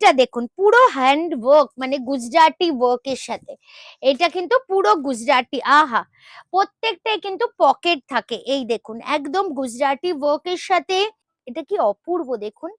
এইটা দেখুন, পুরো হ্যান্ড ওয়ার্ক মানে গুজরাটি ওয়ার্কের সাথে। এটা কিন্তু পুরো গুজরাটি, আহা! প্রত্যেকটাই কিন্তু পকেট থাকে। এই দেখুন, একদম গুজরাটি ওয়ার্কের সাথে। এটা কি অপূর্ব দেখুন।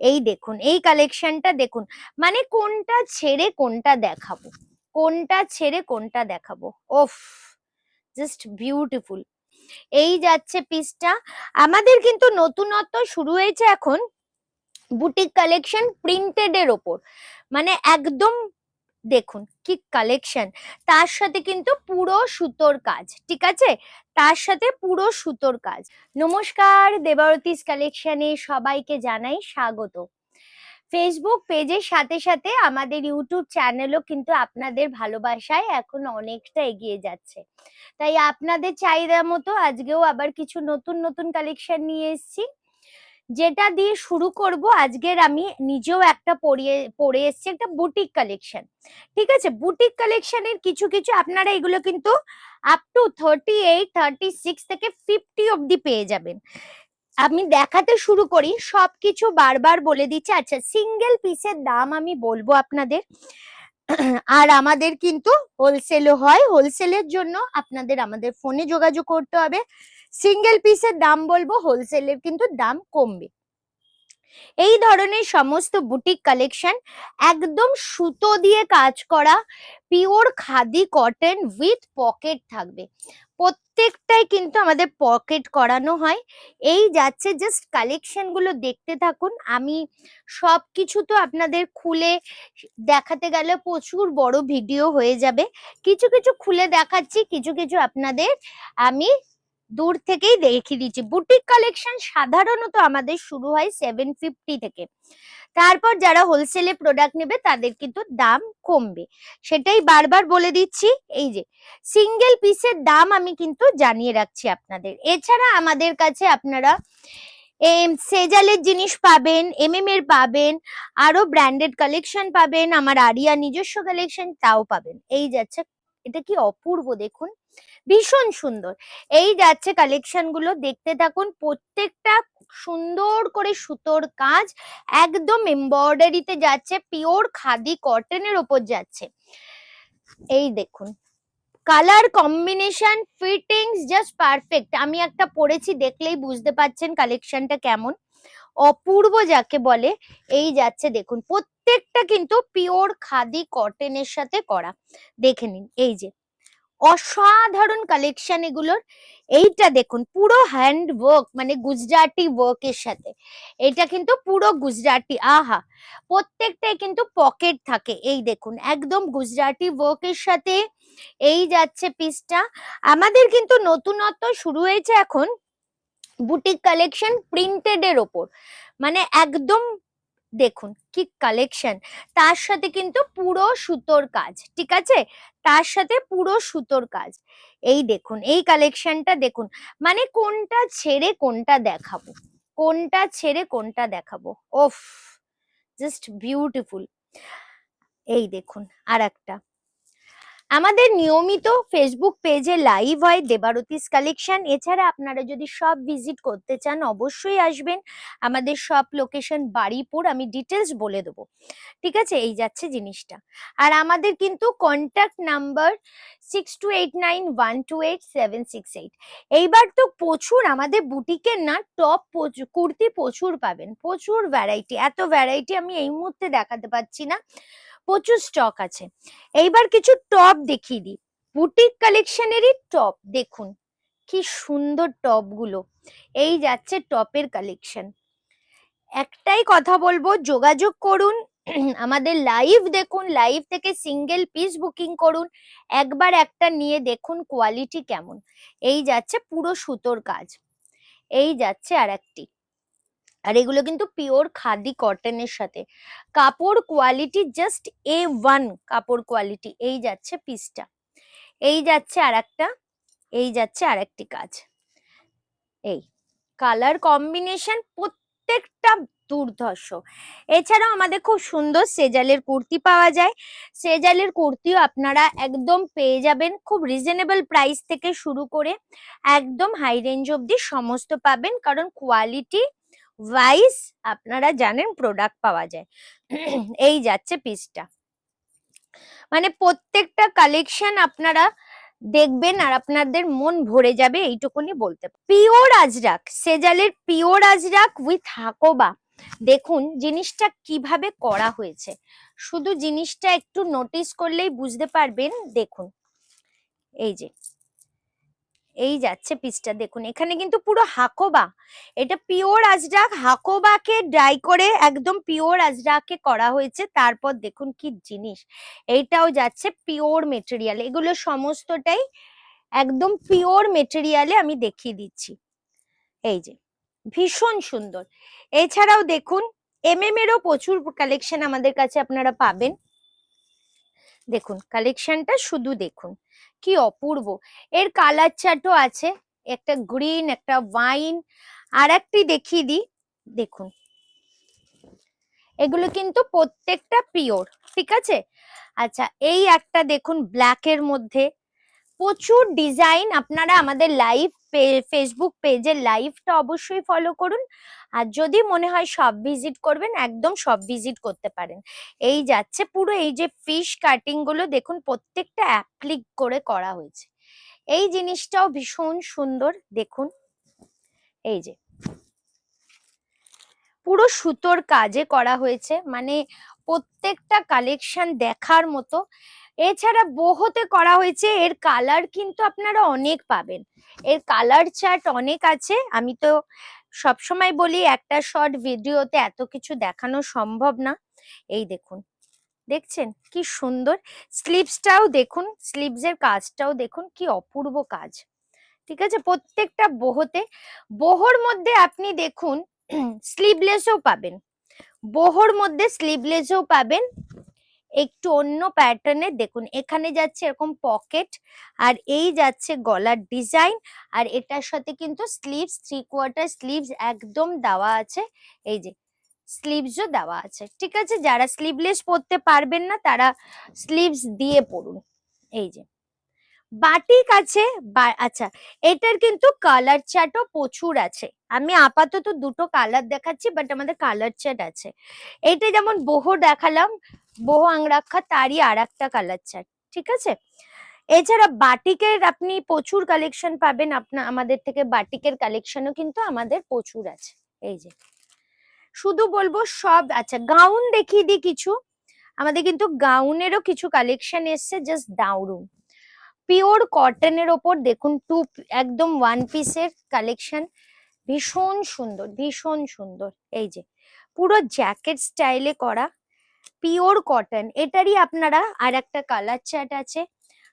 এই দেখুন, এই কালেকশনটা দেখুন মানে কোনটা ছেড়ে কোনটা দেখাবো? কোনটা ছেড়ে কোনটা দেখাবো? ওফ! জাস্ট বিউটিফুল এই যাচ্ছে পিসটা আমাদের কিন্তু নতুনত্ব শুরু হয়েছে এখন বুটিক কালেকশন প্রিন্টেড এর ওপর। মানে একদম দেখুন কি কালেকশন তার সাথে কিন্তু পুরো সুতোর কাজ, ঠিক আছে? তার সাথে পুরো সুতোর কাজ। নমস্কার, দেবারতিস কালেকশনে সবাইকে জানাই স্বাগত। ফেসবুক পেজের সাথে সাথে আমাদের ইউটিউব চ্যানেলও কিন্তু আপনাদের ভালোবাসায় এখন অনেকটা এগিয়ে যাচ্ছে। তাই আপনাদের চাহিদা মতো আজকেও আবার কিছু নতুন নতুন কালেকশন নিয়ে এসেছি। যেটা দিয়ে শুরু করব, আজকের আমি নিজেও একটা পরিয়ে পরে এসেছি একটা বুটিক কালেকশন ঠিক আছে? বুটিক কালেকশনের কিছু কিছু আপনারা এগুলো কিন্তু up to thirty eight thirty six থেকে ফিফটি অব্দি পেয়ে যাবেন। আমি দেখাতে শুরু করি, সবকিছু বারবার বলে দিচ্ছি। আচ্ছা সিঙ্গেল পিসের দাম আমি বলব আপনাদের। আর আমাদের কিন্তু হোলসেলও হয়। হোলসেলের জন্য আপনাদের আমাদের ফোনে যোগাযোগ করতে হবে। সিঙ্গেল পিসের দাম বলব হোলসেলের কিন্তু দাম কমবে। এই ধরনের সমস্ত বুটিক কালেকশন একদম সুতো দিয়ে কাজ করা pure khadi cotton with pocket থাকবে। প্রত্যেকটাই কিন্তু আমাদের পকেট করানো হয়। এই যাচ্ছে জাস্ট কালেকশনগুলো দেখতে থাকুন। আমি সব কিছু তো আপনাদের খুলে দেখাতে গেলে প্রচুর বড় ভিডিও হয়ে যাবে। কিছু কিছু খুলে দেখাচ্ছি, কিছু কিছু আপনাদের আমি দূর থেকেই দেখিয়ে দিচ্ছি বুটিক কালেকশন সাধারণত আমাদের শুরু হয় সেভেন ফিফটি থেকে। তারপর যারা হোলসেলে প্রোডাক্ট নেবে, তাদের কিন্তু দাম কমবে। সেটাই বারবার বলে দিচ্ছি, এই যে সিঙ্গেল পিসের দাম আমি কিন্তু জানিয়ে রাখছি আপনাদের। এছাড়া আমাদের কাছে আপনারা এম সেজালের জিনিস পাবেন এমএম এর পাবেন, আরও ব্র্যান্ডেড কালেকশন পাবেন, আমার আরিয়া নিজস্ব কালেকশন তাও পাবেন। এই যাচ্ছে এটা কি অপূর্ব দেখুন। ভীষণ সুন্দর। এই যাচ্ছে কালেকশনগুলো, দেখতে থাকুন, প্রত্যেকটা সুন্দর করে সুতোর কাজ একদম এমব্রয়ডারিতে যাচ্ছে পিওর খাদি কটনের ওপর যাচ্ছে। এই দেখুন colour combination fittings just perfect আমি একটা পরেছি দেখলেই বুঝতে পাচ্ছেন কালেকশনটা কেমন। অপূর্ব যাকে বলে, এই যাচ্ছে দেখুন, প্রত্যেকটা কিন্তু পিওর খাদি কটনের সাথে করা। দেখে নিন, এই যে। অসাধারণ কালেকশন এগুলোর। এইটা দেখুন, পুরো হ্যান্ড ওয়ার্ক মানে গুজরাটি ওয়ার্কের সাথে। এটা কিন্তু পুরো গুজরাটি, আহা! প্রত্যেকটাই কিন্তু পকেট থাকে। এই দেখুন, একদম গুজরাটি ওয়ার্কের সাথে এই যাচ্ছে পিসটা আমাদের কিন্তু নতুনত্ব শুরু হয়েছে এখন বুটিক কালেকশন প্রিন্টেড এর ওপর। মানে একদম দেখুন, কি কালেকশন তার সাথে কিন্তু পুরো সুতোর কাজ, ঠিক আছে? তার সাথে পুরো সুতোর কাজ। এই দেখুন, এই কালেকশনটা দেখুন মানে কোনটা ছেড়ে কোনটা দেখাবো? কোনটা ছেড়ে কোনটা দেখাবো? ওফ জাস্ট বিউটিফুল এই দেখুন আর একটা আমাদের নিয়মিত ফেসবুক পেজে লাইভ হয় দেবারতিস কালেকশন এছাড়া আপনারা যদি সব ভিজিট করতে চান, অবশ্যই আসবেন। আমাদের সব লোকেশন বাড়িপুর, আমি ডিটেলস বলে দেবো। ঠিক আছে? এই যাচ্ছে জিনিসটা। আর আমাদের কিন্তু contact number six two eight nine one two eight seven six eight এইবার তো প্রচুর আমাদের বুটিকের না টপ কুর্তি প্রচুর পাবেন। প্রচুর ভ্যারাইটি এত ভ্যারাইটি আমি এই মুহূর্তে দেখাতে পাচ্ছি না। প্রচুর স্টক আছে। এইবার কিছু টপ দেখিয়ে দিই। বুটিক কালেকশনেরই টপ দেখুন। কি সুন্দর টপগুলো। এই যাচ্ছে টপের কালেকশন একটাই কথা বলব, যোগাযোগ করুন। আমাদের লাইভ দেখুন লাইভ থেকে সিঙ্গেল পিস বুকিং করুন। একবার একটা নিয়ে দেখুন কোয়ালিটি কেমন। এই যাচ্ছে পুরো সুতোর কাজ। এই যাচ্ছে আর একটি আর এগুলো কিন্তু পিওর খাদি কটনের সাথে। কাপড় কোয়ালিটি জাস্ট এ ওয়ান কাপড় কোয়ালিটি এই যাচ্ছে পিসটা এই যাচ্ছে আর একটা এই যাচ্ছে আর একটি কাজ। এই কালার কম্বিনেশন প্রত্যেকটা দুর্ধর্ষ। এছাড়াও আমাদের খুব সুন্দর সেজালের কুর্তি পাওয়া যায়। সেজালের কুর্তিও আপনারা একদম পেয়ে যাবেন খুব রিজনেবল প্রাইস থেকে শুরু করে একদম হাই রেঞ্জ অবধি সমস্ত পাবেন। কারণ কোয়ালিটি ওয়াইজ আপনারা জানেন প্রোডাক্ট পাওয়া যায়। এই যাচ্ছে পিসটা মানে প্রত্যেকটা কালেকশন আপনারা দেখবেন আর আপনাদের মন ভরে যাবে এইটুকুনি বলতে। পিওর আজরাক, সেজালের পিওর আজরাক উইথ হাকোবা। দেখুন জিনিসটা কীভাবে করা হয়েছে। শুধু জিনিসটা একটু নোটিস করলেই বুঝতে পারবেন। দেখুন, এই যে। এই যাচ্ছে পিসটা দেখুন, এখানে কিন্তু পুরো হাকোবা। এটা পিওর আজরাক, হাকোবাকে ড্রাই করে একদম পিওর আজরাকে করা হয়েছে। তারপর দেখুন কি জিনিস। এইটাও যাচ্ছে পিওর মেটেরিয়াল এগুলো সমস্তটাই একদম পিওর মেটেরিয়ালে আমি দেখিয়ে দিচ্ছি। এই যে, ভীষণ সুন্দর। এছাড়াও দেখুন এমএম এরও প্রচুর কালেকশন আমাদের কাছে আপনারা পাবেন। দেখুন কালেকশনটা শুধু দেখুন। কি অপূর্ব! এর কালার চার্টও আছে, একটা গ্রিন একটা ওয়াইন আর একটি দেখিয়ে দিই, দেখুন। এগুলো কিন্তু প্রত্যেকটা পিওর ঠিক আছে? আচ্ছা এই একটা দেখুন ব্ল্যাকের মধ্যে প্রচুর ডিজাইন আপনারা আমাদের লাইভ ফেসবুক পেজের লাইভটা অবশ্যই ফলো করুন। আর যদি মনে হয় সব ভিজিট করবেন, একদম সব ভিজিট করতে পারেন। এই যাচ্ছে পুরো এই যে ফিশ কাটিংগুলো, দেখুন প্রত্যেকটা অ্যাপ্লিক করে করা হয়েছে। এই জিনিসটাও ভীষণ সুন্দর, দেখুন। এই যে। পুরো সুতোর কাজে করা হয়েছে মানে প্রত্যেকটা কালেকশন দেখার মতো। এছাড়া বহুতে করা হয়েছে। এর কালার কিন্তু আপনারা অনেক পাবেন। এর কালার চার্ট অনেক আছে। আমি তো সবসময় বলি, একটা শর্ট ভিডিওতে এত কিছু দেখানো সম্ভব না। এই দেখুন, দেখছেন? কি সুন্দর। স্লিপসটাও দেখুন স্লিভসের কাজটাও দেখুন, কি অপূর্ব কাজ। ঠিক আছে? প্রত্যেকটা বহতে, বহর মধ্যে আপনি দেখুন স্লিভলেসও পাবেন। বহর মধ্যে স্লিভলেসও পাবেন। একটু অন্য প্যাটার্নে দেখুন। এখানে যাচ্ছে এরকম পকেট আর এই যাচ্ছে গলার ডিজাইন আর এটার সাথে কিন্তু স্লিভস থ্রি কোয়ার্টার স্লিভস একদম দেওয়া আছে। এই যে স্লিভসও দেওয়া আছে। ঠিক আছে? যারা স্লিভলেস পরতে পারবেন না, তারা স্লিভস দিয়ে পড়ুন এই যে বাটিক আছে আচ্ছা এটার কিন্তু কালার চার্টও প্রচুর আছে। আমি আপাতত দুটো কালার দেখাচ্ছি বাট আমাদের কালার চার্ট আছে। এইটা যেমন বহু দেখালাম বহু আংরাক্ষা তারই আর একটা কালার চার্ট ঠিক আছে? এছাড়া বাটিকের আপনি প্রচুর কালেকশন পাবেন আপনার আমাদের থেকে বাটিকের কালেকশনও কিন্তু আমাদের প্রচুর আছে, এই যে। শুধু বলব সব আচ্ছা গাউন দেখিয়ে দিই কিছু। আমাদের কিন্তু গাউনেরও কিছু কালেকশন এসছে জাস্ট দাউরুন পিওর কটনের ওপর দেখুন টু একদম ওয়ান পিসের কালেকশন ভীষণ সুন্দর ভীষণ সুন্দর, এই যে। পুরো জ্যাকেট স্টাইলে করা পিওর কটন, এটারই আপনারা আর একটা কালার চার্ট আছে।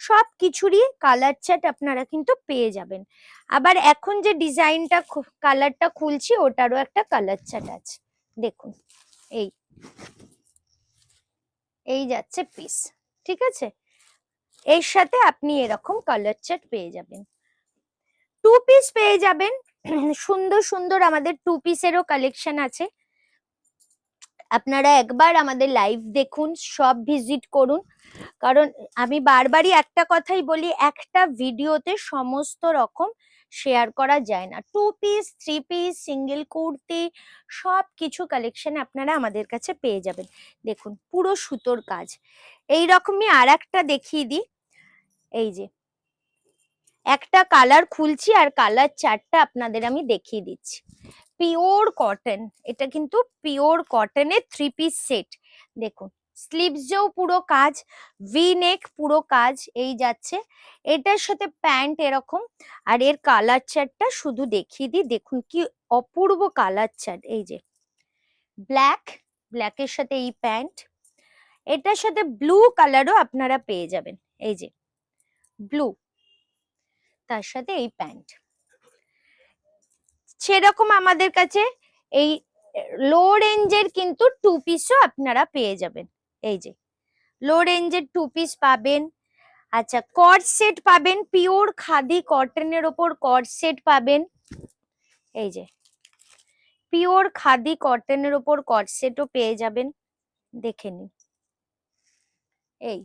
সব কিছুরই কালার চার্ট আপনারা কিন্তু পেয়ে যাবেন। আবার এখন যে ডিজাইনটা কালারটা খুলছি, ওটারও একটা কালার চার্ট আছে। দেখুন, এই। এই যাচ্ছে পিস ঠিক আছে? এর সাথে আপনি এরকম কালার চার্ট পেয়ে যাবেন। টু পিস পেয়ে যাবেন। সুন্দর সুন্দর আমাদের টু পিসেরও কালেকশন আছে। আপনারা একবার আমাদের লাইভ দেখুন, সব ভিজিট করুন। কারণ আমি বারবারই একটা কথাই বলি, একটা ভিডিওতে সমস্ত রকম শেয়ার করা যায় না। Two piece three piece single kurti সব কিছু কালেকশন আপনারা আমাদের কাছে পেয়ে যাবেন। দেখুন, পুরো সুতোর কাজ। এই রকমই আর একটা দেখিয়ে দিই। এই যে, একটা কালার খুলছি আর কালার চারটা আপনাদের আমি দেখিয়ে দিচ্ছি। Pure cotton. এটা কিন্তু পিওর কটনের থ্রি পিস সেট দেখুন স্লিভসেও পুরো কাজ ভি নেক পুরো কাজ এই যাচ্ছে। এটার সাথে প্যান্ট এরকম, আর এর কালার চার্টটা শুধু দেখিয়ে দিই। দেখুন কি অপূর্ব কালার চার্ট এই যে। ব্ল্যাক ব্ল্যাকের সাথে এই প্যান্ট। এটার সাথে ব্লু কালারও আপনারা পেয়ে যাবেন। এই যে ব্লু তার সাথে এই প্যান্ট। সেরকম আমাদের কাছে এই লো রেঞ্জের কিন্তু টু পিসও আপনারা পেয়ে যাবেন। এই যে লো রেঞ্জের টু পিস পাবেন। আচ্ছা কট সেট পাবেন পিওর খাদি কটনের ওপর কট সেট পাবেন। এই যে পিওর খাদি কটনের ওপর কট সেটও পেয়ে যাবেন। দেখে নিন। এই।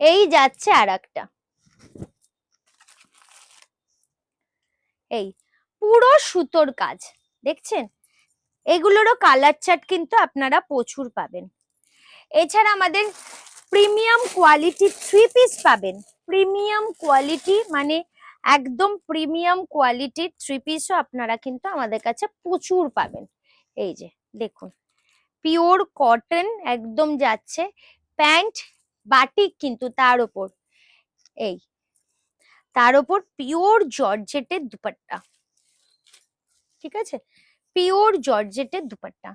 এই যাচ্ছে আর একটা এই পুরো সুতোর কাজ, দেখছেন? এগুলোরও কালার চার্ট কিন্তু আপনারা প্রচুর পাবেন। এছাড়া আমাদের প্রিমিয়াম কোয়ালিটি থ্রি পিস পাবেন। প্রিমিয়াম কোয়ালিটি মানে একদম প্রিমিয়াম কোয়ালিটির থ্রি পিসও আপনারা কিন্তু আমাদের কাছে প্রচুর পাবেন। এই যে, দেখুন পিওর কটন একদম যাচ্ছে, প্যান্ট বাটিক কিন্তু তার ওপর এই তার ওপর পিওর জর্জেটের দুপাট্টা। ঠিক আছে? পিওর জর্জেটের দুপাট্টা।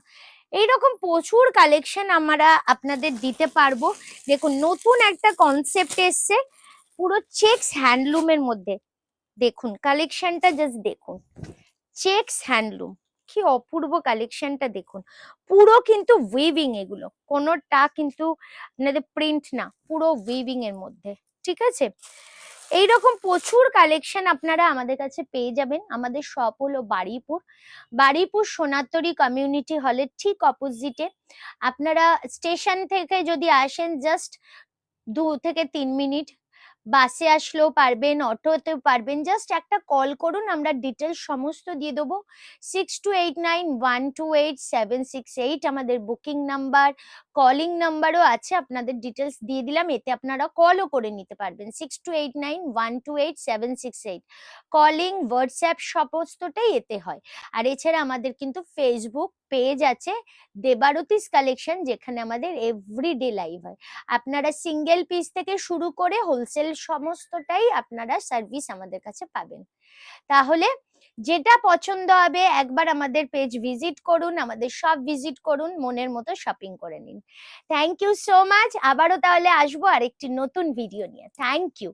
এইরকম প্রচুর কালেকশন আমরা আপনাদের দিতে পারব। দেখুন, নতুন একটা কনসেপ্ট এসছে, পুরো চেক্স হ্যান্ডলুমের মধ্যে। দেখুন কালেকশনটা জাস্ট দেখুন। চেক্স হ্যান্ডলুম কি অপূর্ব কালেকশনটা দেখুন। পুরো কিন্তু উইভিং এগুলো, কোনোটা কিন্তু আপনাদের প্রিন্ট না, পুরো উইভিং এর মধ্যে। ঠিক আছে? এইরকম প্রচুর কালেকশন আপনারা আমাদের কাছে পেয়ে যাবেন। আমাদের শপ হলো বাড়িপুর। বাড়িপুর সোনাতরি কমিউনিটি হলের ঠিক অপোজিটে আপনারা স্টেশন থেকে যদি আসেন জাস্ট দু থেকে তিন মিনিট বাসে আসলেও পারবেন অটোতেও পারবেন জাস্ট একটা কল করুন, আমরা ডিটেলস সমস্ত দিয়ে দেবো। Six two eight nine one two eight seven six eight আমাদের বুকিং নাম্বার কলিং নাম্বারও আছে, আপনাদের ডিটেলস দিয়ে দিলাম, এতে আপনারা কলও করে নিতে পারবেন। Six two eight nine one two eight seven six eight calling WhatsApp সমস্তটাই এতে হয়। আর এছাড়া আমাদের কিন্তু ফেসবুক পেজ আছে দেবারতিস কালেকশন যেখানে আমাদের এভরিডে লাইভ হয়। আপনারা সিঙ্গেল পিস থেকে শুরু করে হোলসেল সমস্তটাই আপনারা সার্ভিস আমাদের কাছে পাবেন। তাহলে যেটা পছন্দ হবে, একবার আমাদের পেজ ভিজিট করুন, আমাদের সব ভিজিট করুন, মনের মতো শপিং করে নিন। থ্যাংক ইউ সো মাচ আবারও তাহলে আসব আরেকটি নতুন ভিডিও নিয়ে। Thank you